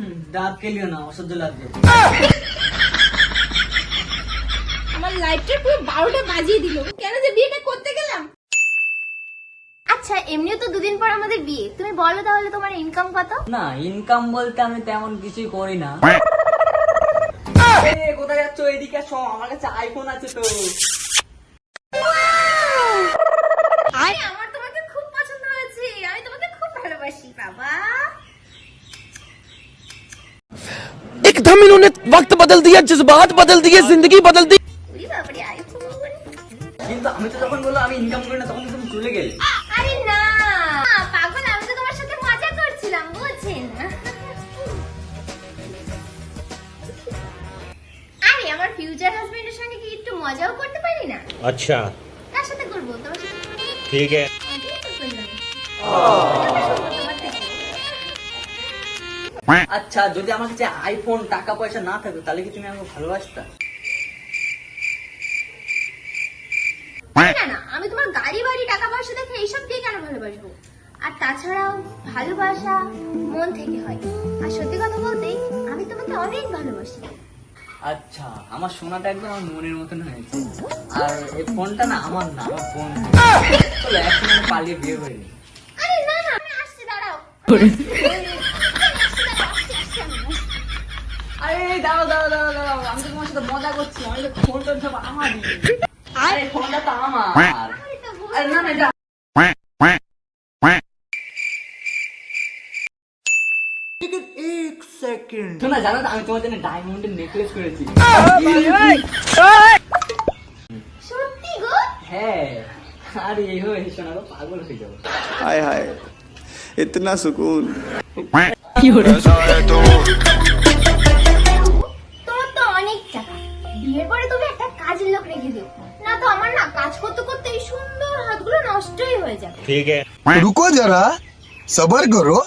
না দাঁত কেলিও না অসহ্য লাগছে আমার লাইফটা পুরো বারোটা বাজিয়ে দিল। কেন যে বিয়েটা করতে গেলাম? আচ্ছা এমনিও তো দুদিন পর আমাদের বিয়ে। তুমি বলো তাহলে তোমার ইনকাম কত? না ইনকাম বলতে আমি তেমন কিছুই করি না। কোথায় যাচ্ছ? এদিকে আসো আমার কাছে আইফোন আছে তো। আরে আমার তোমাকে খুব পছন্দ হয়েছে। আমি তোমাকে খুব ভালোবাসি বাবা। एकदम इन्होंने वक्त बदल दिया जज्बात बदल दिए जिंदगी बदल दी উরি বাবারে আইফোন কিন্তু আমি তো যখন বললাম আমি ইনকাম করি না তখন তো তুমি চলে গেলে আরে না পাগল আমি তো তোমার সাথে মজা করছিলাম বুঝছেন আরে আমার ফিউচার হাজবেন্ডের সঙ্গে কি একটু মজাও করতে পারি না अच्छा কার সাথে করবো তোমার সাথে ठीक है মজাই তো আচ্ছা যদি আমার কাছে আইফোন টাকা পয়সা না থাকতো তাহলে কি তুমি আমাকে ভালোবাসতা? না না আমি তোমার গাড়ি বাড়ি টাকা পয়সা দেখে এইসব দিয়ে কেন ভালোবাসবো? আর তাছাড়াও ভালোবাসা মন থেকে হয়। আর সত্যি কথা বলতে আমি তোমাকে অনেক ভালোবাসি। আচ্ছা আমার সোনাটা একদম আমার মনের মতন হয়েছে। আর এই ফোনটা না আমার না আমার বোন। চলো এখন পালিয়ে বিয়ে করিনি আরে না না আমি আসছি দাঁড়াও। আরে দাও দাও দাও দাও আমি তো তোমার সাথে মজা করছি আমি তো ফোন সব আমারই আরে ফোনটা তো আমার। না না যা। জানো আমি তোমার জন্য ডায়মন্ডের নেকলেস করেছি। হ্যাঁ। আরে এই হয়ে শোনা পাগল হয়ে যাব। হায় হায় ইতনা সুকুন। কি হলো? হয়ে যাবে ठीक है रुको जरा सबर करो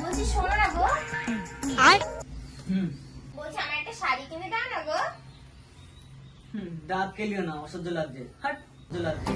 বলছি শোনো না গো হুম বলছি আমার একটা শাড়ি কিনে দাও না গো হুম দাঁত কেলিও না অসহ্য লাগছে হাট অসহ্য লাগছে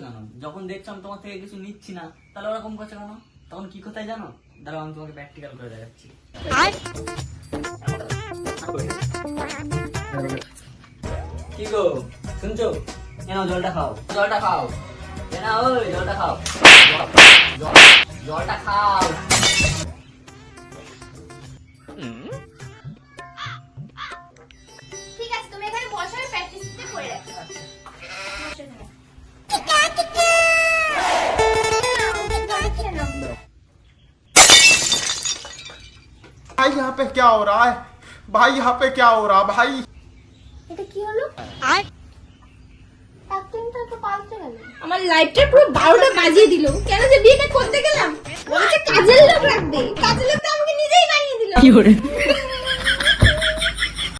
কেন? যখন দেখছ আমি তোমার থেকে কিছু নিচ্ছি না তাহলে ওরকম করছ কেন? তখন কি কোথায় জানো? দাঁড়াও আমি তোমাকে প্র্যাকটিক্যাল করে দেখাচ্ছি। কি গো শুনছো? নাও জলটা খাও। জলটা খাও। নাও ওই জলটা খাও। জল- জল- জলটা খাও। भाई यहाँ पे क्या हो रहा है भाई यहाँ पे क्या हो रहा भाई এটা কি হলো একদিনটা তো পাল্টে গেল আমার লাইফটা পুরো বারোটা বাজিয়ে দিল কেন যে বিয়েটা করতে গেলাম বলেছে কাজের লোক রাখবে কাজের লোক তো আমাকে নিজেই বানিয়ে দিল